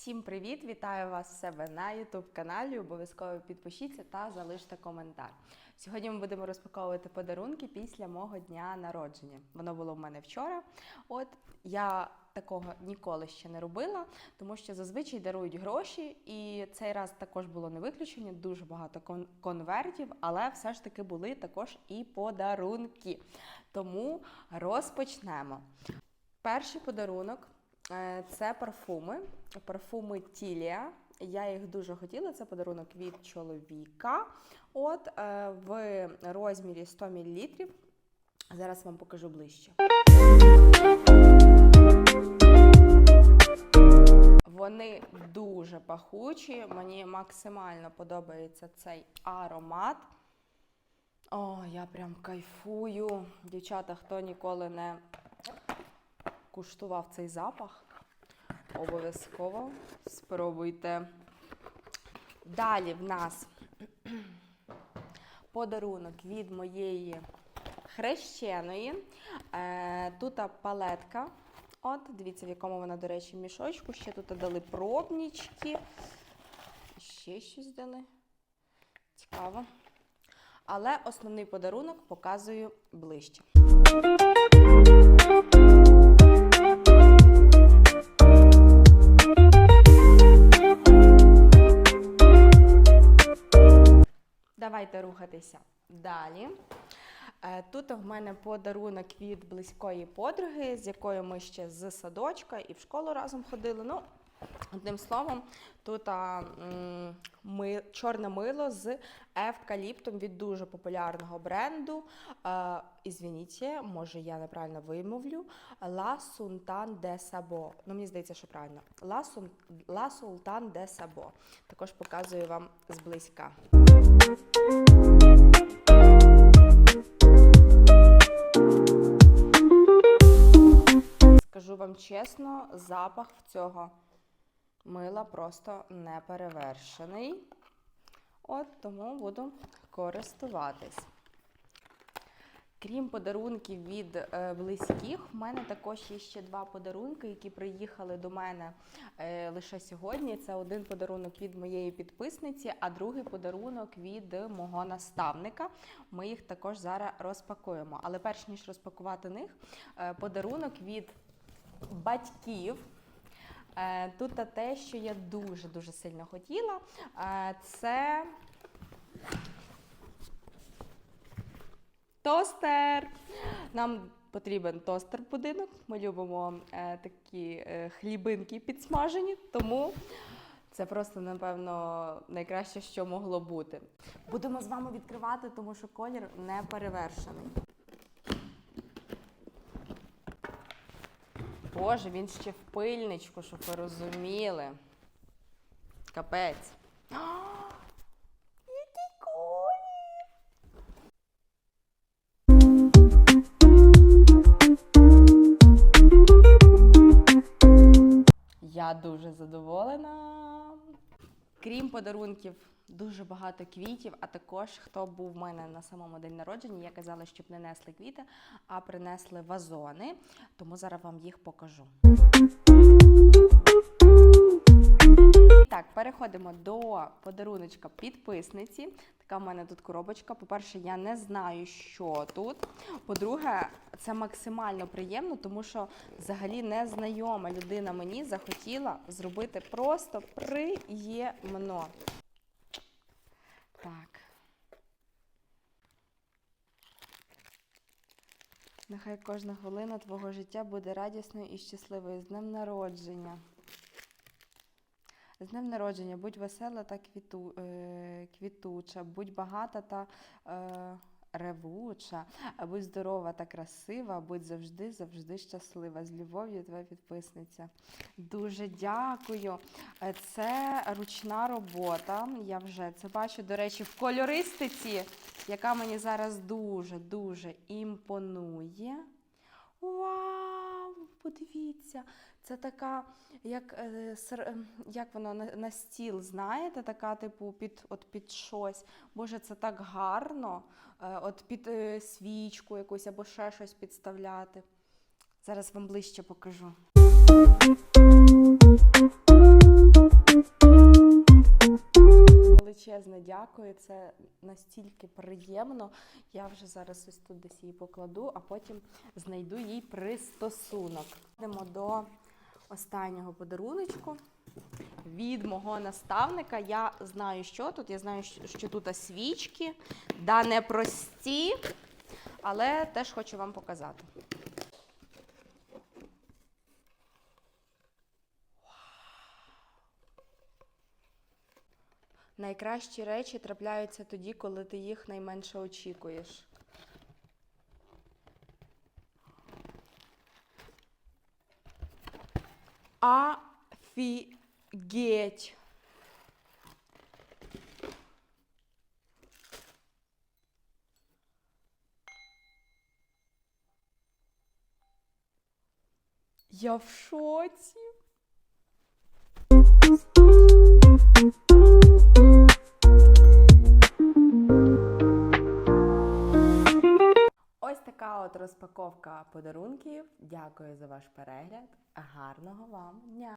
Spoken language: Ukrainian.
Всім привіт! Вітаю вас в себе на youtube каналі. Обов'язково підпишіться та залиште коментар. Сьогодні ми будемо розпаковувати подарунки після мого дня народження. Воно було в мене вчора. От я такого ніколи ще не робила, тому що зазвичай дарують гроші, і цей раз також було не виключення. Дуже багато кон- конвертів, але все ж таки були також і подарунки. Тому розпочнемо. Перший подарунок це парфуми. Парфуми Тілія. Я їх дуже хотіла. Це подарунок від чоловіка. От е, в розмірі 100 мл. Зараз вам покажу ближче. Вони дуже пахучі. Мені максимально подобається цей аромат. О, я прям кайфую. Дівчата, хто ніколи не куштував цей запах, обов'язково спробуйте. Далі в нас подарунок від моєї хрещеної. Е, тут палетка. От, дивіться, в якому вона, до речі, мішочку. Ще тут дали пробнічки. Ще щось дали. Цікаво. Але основний подарунок показую ближче. Давайте рухатися далі. Е, Тут в мене подарунок від близької подруги, з якою ми ще з садочка і в школу разом ходили. Ну, одним словом, тут а, ми, чорне мило з евкаліптом від дуже популярного бренду. Е, Ізвініть, може я неправильно вимовлю. La Sultan de Sabo. Ну, мені здається, що правильно. La, Sun- La Sultan de Sabo. Також показую вам зблизька. Скажу вам чесно, запах в цього мила просто не перевершений. От тому буду користуватись. Крім подарунків від е, близьких, в мене також є ще два подарунки, які приїхали до мене е, лише сьогодні. Це один подарунок від моєї підписниці, а другий подарунок від мого наставника. Ми їх також зараз розпакуємо. Але перш ніж розпакувати них, е, подарунок від батьків. Е, Тут те, що я дуже дуже сильно хотіла, е, це тостер. Нам потрібен тостер-будинок. Ми любимо е, такі хлібинки підсмажені, тому це просто, напевно, найкраще, що могло бути. Будемо з вами відкривати, тому що колір не перевершений. Боже, він ще в пильничку, щоб ви розуміли. Капець. Який колір! Я дуже задоволена. Крім подарунків, дуже багато квітів, а також хто був в мене на самому день народження, я казала, щоб не несли квіти, а принесли вазони. Тому зараз вам їх покажу. Так, переходимо до подаруночка підписниці. Така в мене тут коробочка. По-перше, я не знаю, що тут. По-друге, це максимально приємно, тому що взагалі незнайома людина мені захотіла зробити просто приємно. Так. Нехай кожна хвилина твого життя буде радісною і щасливою. З днем народження. З днем народження, будь весела та квіту, е, квітуча, будь багата та е, ревуча, будь здорова та красива, будь завжди, завжди щаслива. З любов'ю, твоя підписниця. Дуже дякую. Е, Це ручна робота. Я вже це бачу, до речі, в кольористиці, яка мені зараз дуже-дуже імпонує. Вау! Подивіться, це така, як, е, ем, як воно на, на стіл, знаєте, така, типу, під, от під щось. Боже, це так гарно. Е, от під е, свічку якусь або ще щось підставляти. Зараз вам ближче покажу. Сильно дякую. Це настільки приємно. Я вже зараз ось тут десь її покладу, а потім знайду їй пристосунок. Йдемо до останнього подаруночку від мого наставника. Я знаю, що тут. Я знаю, що тут свічки, да, не прості, але теж хочу вам показати. Найкращі речі трапляються тоді, коли ти їх найменше очікуєш. Офігеть! Я в шоці. От подарунків. Дякую за ваш перегляд. Гарного вам дня!